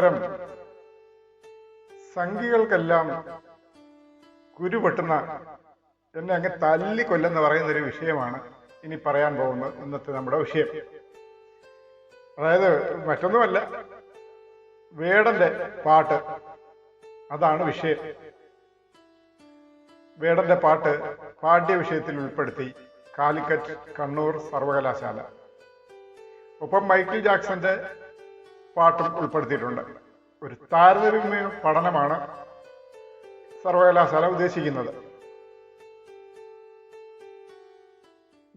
നമസ്കാരം സംഘികൾക്കെല്ലാം കുരു പൊട്ടുന്ന എന്നെ അങ്ങ് തല്ലിക്കൊല്ലെന്ന് പറയുന്ന ഒരു വിഷയമാണ് ഇനി പറയാൻ പോകുന്നത് ഇന്നത്തെ നമ്മുടെ വിഷയം. അതായത് മറ്റൊന്നുമല്ല വേടന്റെ പാട്ട് അതാണ് വിഷയം. വേടന്റെ പാട്ട് പാഠ്യ വിഷയത്തിൽ ഉൾപ്പെടുത്തി കാലിക്കറ്റ് കണ്ണൂർ സർവകലാശാല. ഒപ്പം മൈക്കിൾ ജാക്സന്റെ പാട്ടും ഉൾപ്പെടുത്തിയിട്ടുണ്ട്. ഒരു താരതമ്യ പഠനമാണ് സർവകലാശാല ഉദ്ദേശിക്കുന്നത്.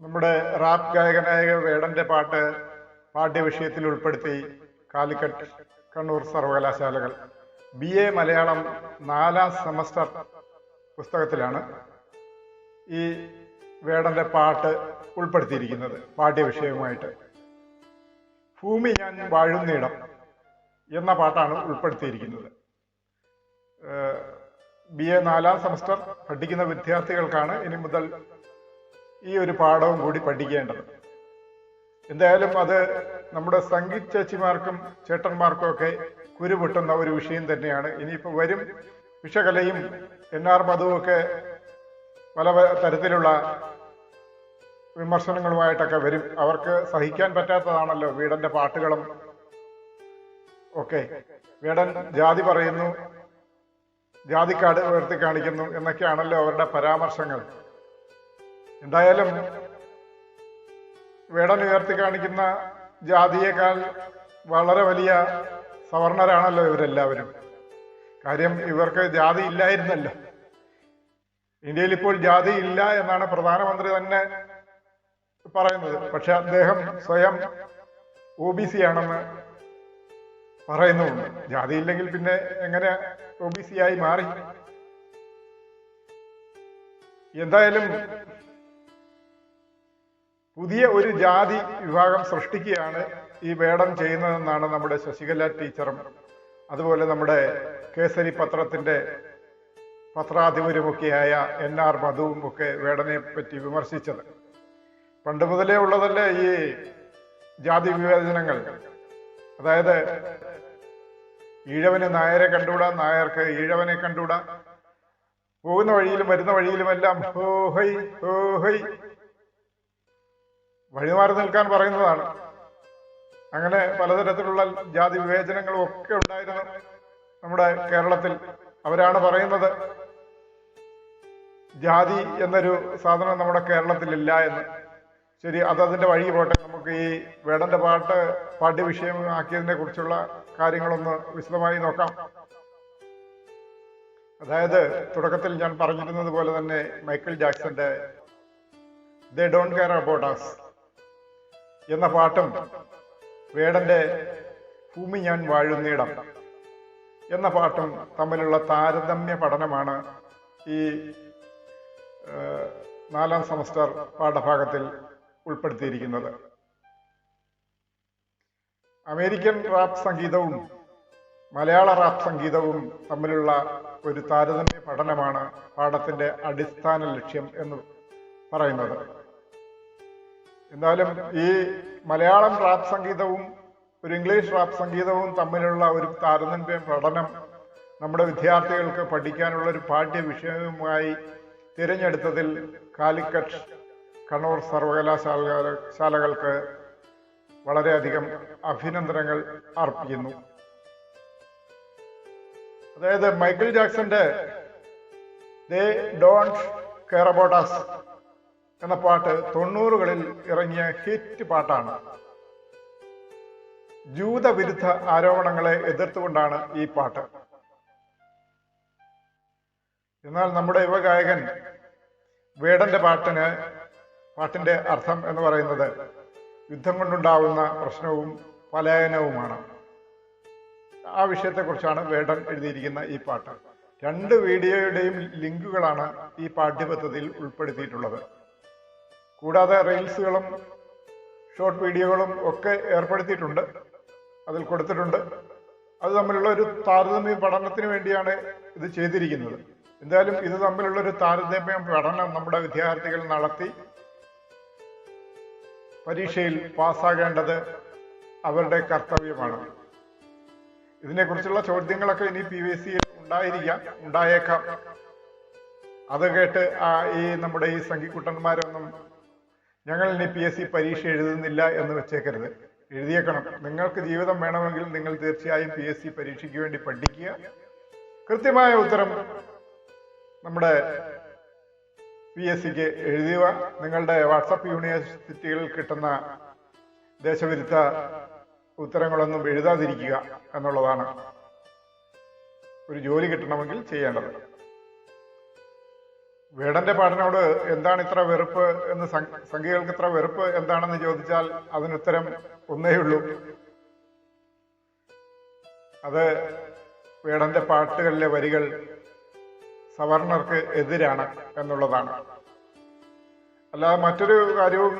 നമ്മുടെ റാപ്പ് ഗായകനായ വേടന്റെ പാട്ട് പാഠ്യവിഷയത്തിൽ ഉൾപ്പെടുത്തി കാലിക്കറ്റ് കണ്ണൂർ സർവകലാശാലകൾ ബി എ മലയാളം നാലാം സെമസ്റ്റർ പുസ്തകത്തിലാണ് ഈ വേടന്റെ പാട്ട് ഉൾപ്പെടുത്തിയിരിക്കുന്നത് പാഠ്യവിഷയവുമായിട്ട്. ഭൂമി ഞാൻ വാഴുന്നിടം എന്ന പാട്ടാണ് ഉൾപ്പെടുത്തിയിരിക്കുന്നത്. ബി എ നാലാം സെമസ്റ്റർ പഠിക്കുന്ന വിദ്യാർത്ഥികൾക്കാണ് ഇനി മുതൽ ഈ ഒരു പാഠവും കൂടി പഠിക്കേണ്ടത്. എന്തായാലും അത് നമ്മുടെ സംഗീത് ചേച്ചിമാർക്കും ചേട്ടന്മാർക്കും ഒക്കെ കുരുപൊട്ടുന്ന ഒരു വിഷയം തന്നെയാണ്. ഇനിയിപ്പോൾ വരും വിഷകലയും എൻ ആർ മധുവും ഒക്കെ പല തരത്തിലുള്ള വിമർശനങ്ങളുമായിട്ടൊക്കെ വരും. അവർക്ക് സഹിക്കാൻ പറ്റാത്തതാണല്ലോ വീടന്റെ പാട്ടുകളും ഒക്കെ വേടൻ ജാതി പറയുന്നു. ജാതിക്കാട് ഉയർത്തി കാണിക്കുന്നു എന്നൊക്കെയാണല്ലോ അവരുടെ പരാമർശങ്ങൾ. എന്തായാലും വേടൻ ഉയർത്തി കാണിക്കുന്ന ജാതിയേക്കാൾ വളരെ വലിയ സവർണരാണല്ലോ ഇവരെല്ലാവരും. കാര്യം ഇവർക്ക് ജാതി ഇല്ലായിരുന്നല്ലോ. ഇന്ത്യയിൽ ഇപ്പോൾ ജാതി ഇല്ല എന്നാണ് പ്രധാനമന്ത്രി തന്നെ പറയുന്നത്. പക്ഷെ അദ്ദേഹം സ്വയം ഒ ബി സി ആണെന്ന് പറയുന്നുമുണ്ട്. ജാതി ഇല്ലെങ്കിൽ പിന്നെ എങ്ങനെ ഒ ബി സി ആയി മാറി? എന്തായാലും പുതിയ ഒരു ജാതി വിഭാഗം സൃഷ്ടിക്കുകയാണ് ഈ വേടം ചെയ്യുന്നതെന്നാണ് നമ്മുടെ ശശികല ടീച്ചറും അതുപോലെ നമ്മുടെ കേസരി പത്രത്തിന്റെ പത്രാധിപരുമൊക്കെയായ എൻ ആർ മധുവും ഒക്കെ വേടനെ പറ്റി വിമർശിച്ചത്. പണ്ട് മുതലേ ഉള്ളതല്ലേ ഈ ജാതി വിവേചനങ്ങൾ? അതായത് ഈഴവന് നായരെ കണ്ടുകൂടാ? നായർക്ക് ഈഴവനെ കണ്ടുകൂടാ? പോകുന്ന വഴിയിലും വരുന്ന വഴിയിലുമെല്ലാം ഹോഹൈ ഹോഹൈ വഴിമാറി നിൽക്കാൻ പറയുന്നതാണ്. അങ്ങനെ പലതരത്തിലുള്ള ജാതി വിവേചനങ്ങളും ഒക്കെ ഉണ്ടായിരുന്നു നമ്മുടെ കേരളത്തിൽ. അവരാണ് പറയുന്നത് ജാതി എന്നൊരു സാധനം നമ്മുടെ കേരളത്തിലില്ല എന്ന്. ശരി അതതിന്റെ വഴി പോട്ടെ. നമുക്ക് ഈ വേടന്റെ പാട്ട് പാഠ്യവിഷയമാക്കിയതിനെ കുറിച്ചുള്ള കാര്യങ്ങളൊന്ന് വിശദമായി നോക്കാം. അതായത് തുടക്കത്തിൽ ഞാൻ പറഞ്ഞിരുന്നത് പോലെ തന്നെ Michael ജാക്സന്റെ they don't care about us എന്ന പാട്ടും വേടന്റെ ഭൂമി ഞാൻ വാഴുന്നിടം എന്ന പാട്ടും തമ്മിലുള്ള താരതമ്യ പഠനമാണ് ഈ നാലാം സെമസ്റ്റർ പാഠഭാഗത്തിൽ ഉൾപ്പെടുത്തിയിരിക്കുന്നത്. അമേരിക്കൻ റാപ്പ് സംഗീതവും മലയാള റാപ്പ് സംഗീതവും തമ്മിലുള്ള ഒരു താരതമ്യ പഠനമാണ് പാഠത്തിന്റെ അടിസ്ഥാന ലക്ഷ്യം എന്ന് പറയുന്നത്. എന്നാലും ഈ മലയാളം റാപ്പ് സംഗീതവും ഒരു ഇംഗ്ലീഷ് റാപ്പ് സംഗീതവും തമ്മിലുള്ള ഒരു താരതമ്യ പഠനം നമ്മുടെ വിദ്യാർത്ഥികൾക്ക് പഠിക്കാനുള്ള ഒരു പാഠ്യ വിഷയവുമായി തിരഞ്ഞെടുത്തതിൽ കാലിക്കറ്റ് കണ്ണൂർ സർവകലാശാല ശാലകൾക്ക് വളരെയധികം അഭിനന്ദനങ്ങൾ അർപ്പിക്കുന്നു. അതായത് Michael ജാക്സന്റെ they don't care about us എന്ന പാട്ട് തൊണ്ണൂറുകളിൽ ഇറങ്ങിയ ഹിറ്റ് പാട്ടാണ്. ജൂതവിരുദ്ധ ആരോപണങ്ങളെ എതിർത്തുകൊണ്ടാണ് ഈ പാട്ട്. എന്നാൽ നമ്മുടെ യുവഗായകൻ വേടന്റെ പാട്ടിന് പാട്ടിന്റെ അർത്ഥം എന്ന് പറയുന്നത് യുദ്ധം കൊണ്ടുണ്ടാവുന്ന പ്രശ്നവും പലായനവുമാണ്. ആ വിഷയത്തെക്കുറിച്ചാണ് വേടൻ എഴുതിയിരിക്കുന്ന ഈ പാട്ട്. രണ്ട് വീഡിയോയുടെയും ലിങ്കുകളാണ് ഈ പാഠ്യപദ്ധതിയിൽ ഉൾപ്പെടുത്തിയിട്ടുള്ളത്. കൂടാതെ റീൽസുകളും ഷോർട്ട് വീഡിയോകളും ഒക്കെ ഏർപ്പെടുത്തിയിട്ടുണ്ട്. അതിൽ കൊടുത്തിട്ടുണ്ട്. അത് തമ്മിലുള്ള ഒരു താരതമ്യ പഠനത്തിന് വേണ്ടിയാണ് ഇത് ചെയ്തിരിക്കുന്നത്. എന്തായാലും ഇത് തമ്മിലുള്ള ഒരു താരതമ്യ പഠനം നമ്മുടെ വിദ്യാർത്ഥികൾ നടത്തി പരീക്ഷയിൽ പാസ്സാകേണ്ടത് അവരുടെ കർത്തവ്യമാണ്. ഇതിനെക്കുറിച്ചുള്ള ചോദ്യങ്ങളൊക്കെ ഇനി പി വി സിയിൽ ഉണ്ടായിരിക്കാം ഉണ്ടായേക്കാം. അത് കേട്ട് ആ ഈ നമ്മുടെ ഈ സംഘിക്കുട്ടന്മാരൊന്നും ഞങ്ങൾ ഇനി പി എസ് സി പരീക്ഷ എഴുതുന്നില്ല എന്ന് വെച്ചേക്കരുത്. എഴുതിയേക്കണം. നിങ്ങൾക്ക് ജീവിതം വേണമെങ്കിൽ നിങ്ങൾ തീർച്ചയായും പി എസ് സി പരീക്ഷയ്ക്ക് വേണ്ടി പഠിക്കുക. കൃത്യമായ ഉത്തരം നമ്മുടെ പി എസ് സിക്ക് എഴുതിയ നിങ്ങളുടെ വാട്സപ്പ് യൂണിവേഴ്സിറ്റികളിൽ കിട്ടുന്ന ദേശവിരുദ്ധ ഉത്തരങ്ങളൊന്നും എഴുതാതിരിക്കുക എന്നുള്ളതാണ് ഒരു ജോലി കിട്ടണമെങ്കിൽ ചെയ്യേണ്ടത്. വേടന്റെ പാട്ടിനോട് എന്താണ് ഇത്ര വെറുപ്പ് എന്ന് സംഖ്യകൾക്ക് ഇത്ര വെറുപ്പ് എന്താണെന്ന് ചോദിച്ചാൽ അതിനുത്തരം ഒന്നേ ഉള്ളൂ. അത് വേടന്റെ പാട്ടുകളിലെ വരികൾ സവർണർക്ക് എതിരാണ് എന്നുള്ളതാണ്. അല്ലാതെ മറ്റൊരു കാര്യവും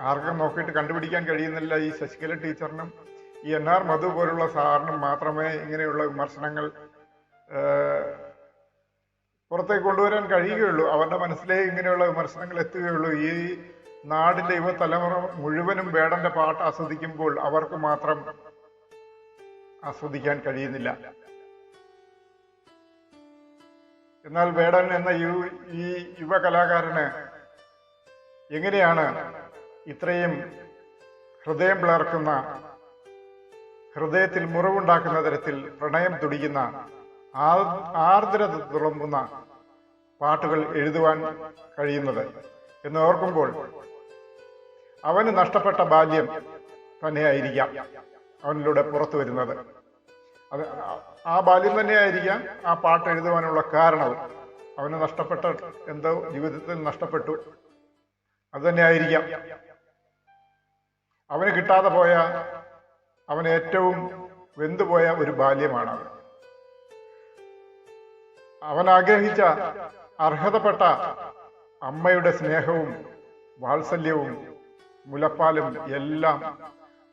ആർക്കും നോക്കിയിട്ട് കണ്ടുപിടിക്കാൻ കഴിയുന്നില്ല ഈ ശശികല ടീച്ചറിനും. ഈ എൻ ആർ മധു പോലുള്ള സാറിനും മാത്രമേ ഇങ്ങനെയുള്ള വിമർശനങ്ങൾ പുറത്തേക്ക് കൊണ്ടുവരാൻ കഴിയുകയുള്ളൂ. അവരുടെ മനസ്സിലേക്ക് ഇങ്ങനെയുള്ള വിമർശനങ്ങൾ എത്തുകയുള്ളൂ. ഈ നാടിന്റെ യുവതലമുറ മുഴുവനും വേടന്റെ പാട്ട് ആസ്വദിക്കുമ്പോൾ അവർക്ക് മാത്രം ആസ്വദിക്കാൻ കഴിയുന്നില്ല. എന്നാൽ വേടൻ എന്ന ഈ യുവ കലാകാരന് എങ്ങനെയാണ് ഇത്രയും ഹൃദയം പിളർക്കുന്ന ഹൃദയത്തിൽ മുറിവുണ്ടാക്കുന്ന തരത്തിൽ പ്രണയം തുടിക്കുന്ന ആർദ്രത തുളുമ്പുന്ന പാട്ടുകൾ എഴുതുവാൻ കഴിയുന്നത് എന്ന് ഓർക്കുമ്പോൾ അവന് നഷ്ടപ്പെട്ട ബാല്യം തന്നെയായിരിക്കാം അവനിലൂടെ പുറത്തു വരുന്നത്. അത് ആ ബാല്യം തന്നെയായിരിക്കാം ആ പാട്ട് എഴുതുവാനുള്ള കാരണവും അവന് നഷ്ടപ്പെട്ട എന്തോ ജീവിതത്തിൽ നഷ്ടപ്പെട്ടു. അത് തന്നെയായിരിക്കാം. അവന് കിട്ടാതെ പോയ അവൻ ഏറ്റവും വെന്തുപോയ ഒരു ബാല്യമാണ് അവൻ അവൻ ആഗ്രഹിച്ച അർഹതപ്പെട്ട അമ്മയുടെ സ്നേഹവും വാത്സല്യവും മുലപ്പാലും എല്ലാം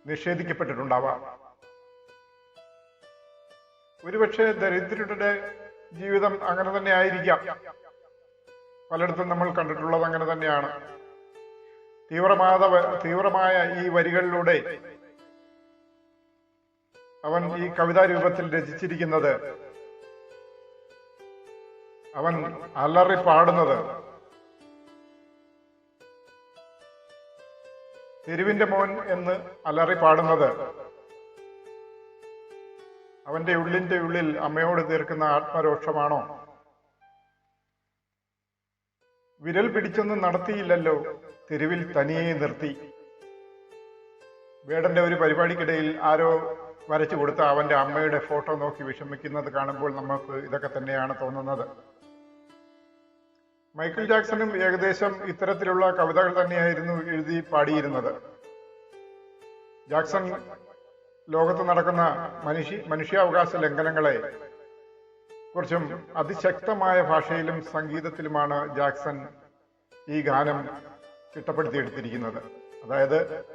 നിഷേധിക്കപ്പെട്ടിട്ടുണ്ടാവാം. ഒരുപക്ഷെ ദരിദ്രരുടെ ജീവിതം അങ്ങനെ തന്നെ ആയിരിക്കാം. പലയിടത്തും നമ്മൾ കണ്ടിട്ടുള്ളത് അങ്ങനെ തന്നെയാണ്. തീവ്രമാത തീവ്രമായ ഈ വരികളിലൂടെ അവൻ ഈ കവിതാ രൂപത്തിൽ രചിച്ചിരിക്കുന്നത് അവൻ അലറി പാടുന്നത് തെരുവിന്റെ മോൻ എന്ന് അലറി പാടുന്നത് അവന്റെ ഉള്ളിന്റെ ഉള്ളിൽ അമ്മയോട് തീർക്കുന്ന ആത്മരോഷമാണോ വിരൽ പിടിച്ചൊന്നും നടത്തിയില്ലല്ലോ തെരുവിൽ തനിയെ നിർത്തി. വേടന്റെ ഒരു പരിപാടിക്കിടയിൽ ആരോ വരച്ചു കൊടുത്ത അവന്റെ അമ്മയുടെ ഫോട്ടോ നോക്കി വിഷമിക്കുന്നത് കാണുമ്പോൾ നമുക്ക് ഇതൊക്കെ തന്നെയാണ് തോന്നുന്നത്. മൈക്കിൾ ജാക്സണും ഏകദേശം ഇത്തരത്തിലുള്ള കവിതകൾ തന്നെയായിരുന്നു എഴുതി പാടിയിരുന്നത്. ജാക്സൺ ലോകത്ത് നടക്കുന്ന മനുഷ്യ മനുഷ്യാവകാശ ലംഘനങ്ങളെ കുറിച്ചും അതിശക്തമായ ഭാഷയിലും സംഗീതത്തിലുമാണ് ജാക്സൺ ഈ ഗാനം ചിട്ടപ്പെടുത്തിയെടുത്തിരിക്കുന്നത്. അതായത്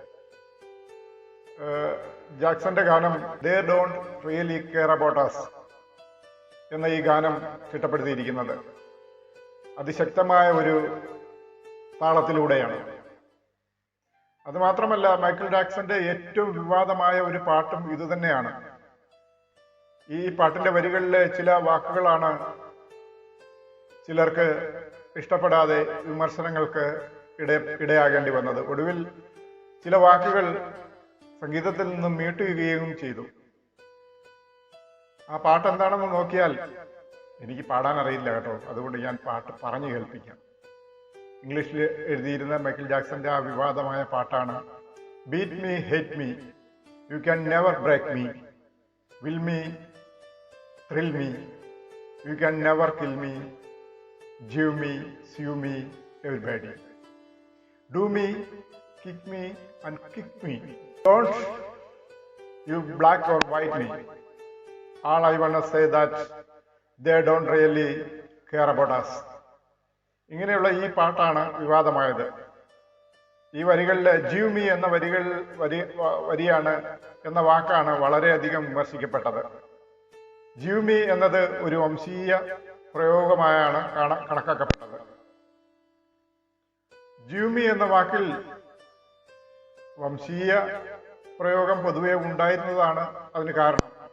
ജാക്സന്റെ ഗാനം they don't really care about us എന്ന ഈ ഗാനം ചിട്ടപ്പെടുത്തിയിരിക്കുന്നത്. അതിശക്തമായ ഒരു താളത്തിലൂടെയാണ്. അതുമാത്രമല്ല മൈക്കിൾ ജാക്സന്റെ ഏറ്റവും വിവാദമായ ഒരു പാട്ടും ഇതുതന്നെയാണ് ഈ പാട്ടിന്റെ വരികളിലെ ചില വാക്കുകളാണ് ചിലർക്ക് ഇഷ്ടപ്പെടാതെ വിമർശനങ്ങൾക്ക് ഇട ഇടയാകേണ്ടി വന്നത്. ഒടുവിൽ ചില വാക്കുകൾ സംഗീതത്തിൽ നിന്നും മീട്ടുകയും ചെയ്തു. ആ പാട്ട് എന്താണെന്ന് നോക്കിയാൽ എനിക്ക് പാടാൻ അറിയില്ല കേട്ടോ. അതുകൊണ്ട് ഞാൻ പാട്ട് പറഞ്ഞു കേൾപ്പിക്കാം. ഇംഗ്ലീഷിൽ എഴുതിയിരുന്ന മൈക്കിൾ ജാക്സന്റെ ആ വിവാദമായ പാട്ടാണ് beat me hate me you can never break me will me thrill me. You can never kill me. Give me, sue me, everybody. Do me, kick me, and kick me. Don't you black or white me. All I want to say that they don't really care about us. ഇങ്ങനെയുള്ള ഈ പാട്ടാണ് വിവാദമായത്. ഈ വരികളിലെ ജീവ്മി എന്ന വരികൾ വരി വരിയാണ് എന്ന വാക്കാണ് വളരെയധികം വിമർശിക്കപ്പെട്ടത്. ജ്യൂമി എന്നത് ഒരു വംശീയ പ്രയോഗമായാണ് കാണ- കണക്കാക്കപ്പെട്ടത്. ജ്യൂമി എന്ന വാക്കിൽ വംശീയ പ്രയോഗം പൊതുവെ ഉണ്ടായിരുന്നതാണ് അതിന് കാരണം.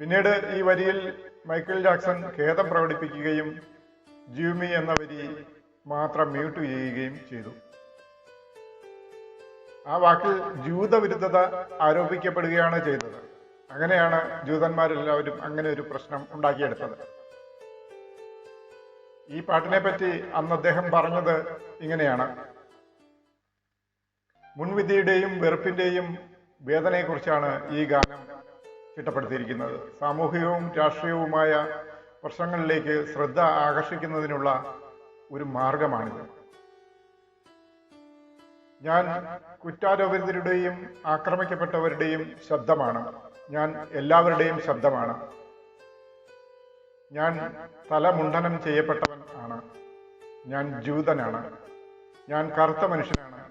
പിന്നീട് ഈ വരിയിൽ മൈക്കിൾ ജാക്സൺ ഖേദം പ്രകടിപ്പിക്കുകയും ജ്യൂമി എന്ന വരി മാത്രം മ്യൂട്ട് ചെയ്യുകയും ചെയ്തു. ആ വാക്കിൽ ജൂതവിരുദ്ധത ആരോപിക്കപ്പെടുകയാണ് ചെയ്തത്. അങ്ങനെയാണ് ജൂതന്മാരെല്ലാവരും അങ്ങനെ ഒരു പ്രശ്നം ഉണ്ടാക്കിയെടുത്തത്. ഈ പാട്ടിനെ പറ്റി അന്ന് അദ്ദേഹം പറഞ്ഞത് ഇങ്ങനെയാണ്. മുൻവിധിയുടെയും വെറുപ്പിന്റെയും വേദനയെക്കുറിച്ചാണ് ഈ ഗാനം ചിട്ടപ്പെടുത്തിയിരിക്കുന്നത്. സാമൂഹികവും രാഷ്ട്രീയവുമായ പ്രശ്നങ്ങളിലേക്ക് ശ്രദ്ധ ആകർഷിക്കുന്നതിനുള്ള ഒരു മാർഗമാണിത്. ഞാൻ കുറ്റാരോപിതരുടെയും ആക്രമിക്കപ്പെട്ടവരുടെയും ശബ്ദമാണ്. ഞാൻ എല്ലാവരുടെയും ശബ്ദമാണ്. ഞാൻ തലമുണ്ടനം ചെയ്യപ്പെട്ടവൻ ആണ്. ഞാൻ ജൂതനാണ്. ഞാൻ കറുത്ത മനുഷ്യനാണ്.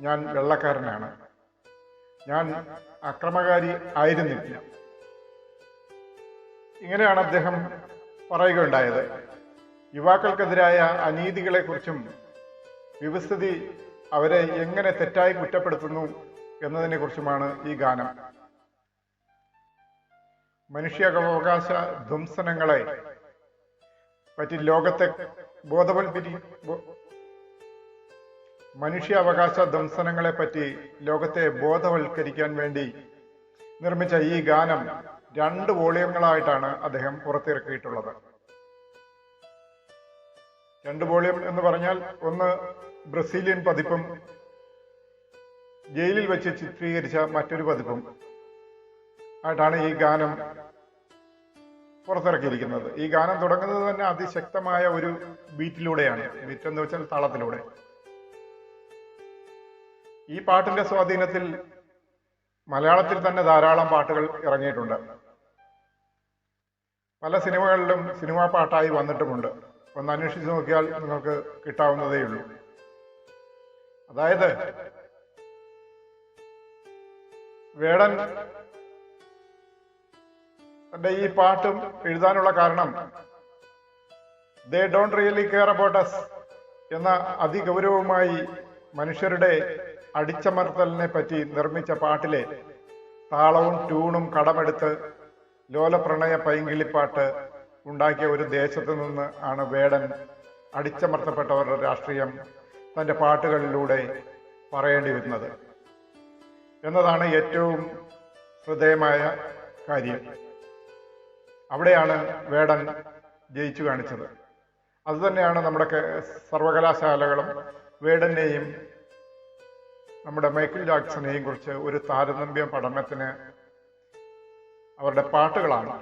ഞാൻ വെള്ളക്കാരനാണ്. ഞാൻ അക്രമകാരി ആയിരുന്നില്ല. ഇങ്ങനെയാണ് അദ്ദേഹം പറയുകയുണ്ടായത്. യുവാക്കൾക്കെതിരായ അനീതികളെക്കുറിച്ചും വ്യവസ്ഥിതി അവരെ എങ്ങനെ തെറ്റായി കുറ്റപ്പെടുത്തുന്നു എന്നതിനെ കുറിച്ചുമാണ് ഈ ഗാനം. മനുഷ്യാവകാശ ധ്വംസനങ്ങളെ പറ്റി ലോകത്തെ ബോധവൽപ്പരി മനുഷ്യാവകാശ ധ്വംസനങ്ങളെ പറ്റി ലോകത്തെ ബോധവൽക്കരിക്കാൻ വേണ്ടി നിർമ്മിച്ച ഈ ഗാനം രണ്ട് വോളിയങ്ങളായിട്ടാണ് അദ്ദേഹം പുറത്തിറക്കിയിട്ടുള്ളത്. രണ്ട് വോളിയം എന്ന് പറഞ്ഞാൽ ഒന്ന് ബ്രസീലിയൻ പതിപ്പും ജയിലിൽ വെച്ച് ചിത്രീകരിച്ച മറ്റൊരു പതിപ്പും ആയിട്ടാണ് ഈ ഗാനം പുറത്തിറക്കിയിരിക്കുന്നത്. ഈ ഗാനം തുടങ്ങുന്നത് തന്നെ അതിശക്തമായ ഒരു ബീറ്റിലൂടെയാണ്. ബീറ്റ് എന്ന് വെച്ചാൽ താളത്തിലൂടെ. ഈ പാട്ടിന്റെ സ്വാധീനത്തിൽ മലയാളത്തിൽ തന്നെ ധാരാളം പാട്ടുകൾ ഇറങ്ങിയിട്ടുണ്ട്. പല സിനിമകളിലും സിനിമാ പാട്ടായി വന്നിട്ടുമുണ്ട്. ഒന്ന് അന്വേഷിച്ച് നോക്കിയാൽ നിങ്ങൾക്ക് കിട്ടാവുന്നതേ ഉള്ളൂ. അതായത് വേടൻ തന്റെ ഈ പാട്ടും എഴുതാനുള്ള കാരണം they don't really care about എന്ന അതിഗൗരവമായി മനുഷ്യരുടെ അടിച്ചമർത്തലിനെ പറ്റി നിർമ്മിച്ച പാട്ടിലെ താളവും ട്യൂണും കടമെടുത്ത് ലോലപ്രണയ പൈങ്കിളിപ്പാട്ട് ഉണ്ടാക്കിയ ഒരു ദേശത്ത് നിന്ന് ആണ് വേടൻ അടിച്ചമർത്തപ്പെട്ടവരുടെ രാഷ്ട്രീയം തന്റെ പാട്ടുകളിലൂടെ പറയേണ്ടി വരുന്നത് എന്നതാണ് ഏറ്റവും ഹൃദയമായ കാര്യം. അവിടെയാണ് വേടൻ ജയിച്ചു കാണിച്ചത്. അതുതന്നെയാണ് നമ്മുടെ സർവകലാശാലകളും വേടനെയും നമ്മുടെ മൈക്കിൾ ജാക്സനെയും കുറിച്ച് ഒരു താരതമ്യ പഠനത്തിന് അവരുടെ പാട്ടുകളാണ്.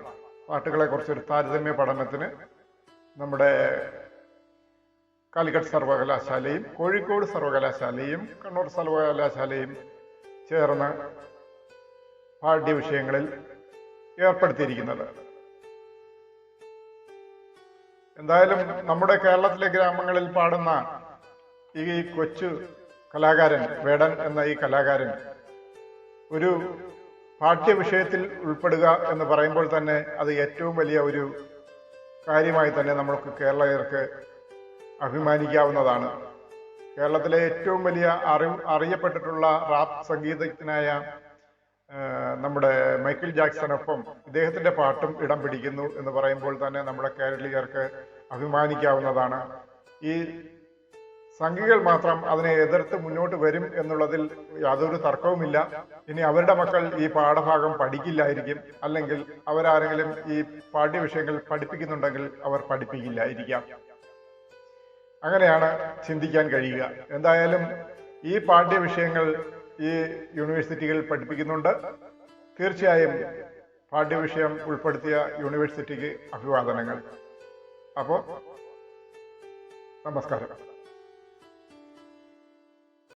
പാട്ടുകളെ കുറിച്ച് ഒരു താരതമ്യ പഠനത്തിന് നമ്മുടെ കാലിക്കറ്റ് സർവകലാശാലയും കോഴിക്കോട് സർവകലാശാലയും കണ്ണൂർ സർവകലാശാലയും ചേർന്ന് പാഠ്യ വിഷയങ്ങളിൽ ഏർപ്പെടുത്തിയിരിക്കുന്നത്. എന്തായാലും നമ്മുടെ കേരളത്തിലെ ഗ്രാമങ്ങളിൽ പാടുന്ന ഈ കൊച്ചു കലാകാരൻ വേടൻ എന്ന ഈ കലാകാരൻ ഒരു പാഠ്യവിഷയത്തിൽ ഉൾപ്പെടുക എന്ന് പറയുമ്പോൾ തന്നെ അത് ഏറ്റവും വലിയ ഒരു കാര്യമായി തന്നെ നമ്മൾക്ക് കേരളീയർക്ക് അഭിമാനിക്കാവുന്നതാണ്. കേരളത്തിലെ ഏറ്റവും വലിയ അറി അറിയപ്പെട്ടിട്ടുള്ള റാപ്പ് സംഗീതജ്ഞനായ നമ്മുടെ മൈക്കിൾ ജാക്സണൊപ്പം ഇദ്ദേഹത്തിന്റെ പാട്ടും ഇടം പിടിക്കുന്നു എന്ന് പറയുമ്പോൾ തന്നെ നമ്മുടെ കേരളീയർക്ക് അഭിമാനിക്കാവുന്നതാണ്. ഈ സംഘികൾ മാത്രം അതിനെ എതിർത്ത് മുന്നോട്ട് വരും എന്നുള്ളതിൽ യാതൊരു തർക്കവുമില്ല. ഇനി അവരുടെ മക്കൾ ഈ പാഠഭാഗം പഠിക്കില്ലായിരിക്കും. അല്ലെങ്കിൽ അവരാരെങ്കിലും ഈ പാഠ്യവിഷയങ്ങൾ പഠിപ്പിക്കുന്നുണ്ടെങ്കിൽ അവർ പഠിപ്പിക്കില്ലായിരിക്കാം. അങ്ങനെയാണ് ചിന്തിക്കാൻ കഴിയുക. എന്തായാലും ഈ പാഠ്യവിഷയങ്ങൾ ഈ യൂണിവേഴ്സിറ്റികളിൽ പഠിപ്പിക്കുന്നുണ്ട്. തീർച്ചയായും പാഠ്യവിഷയം ഉൾപ്പെടുത്തിയ യൂണിവേഴ്സിറ്റിക്ക് അഭിവാദനങ്ങൾ. അപ്പോൾ നമസ്കാരം.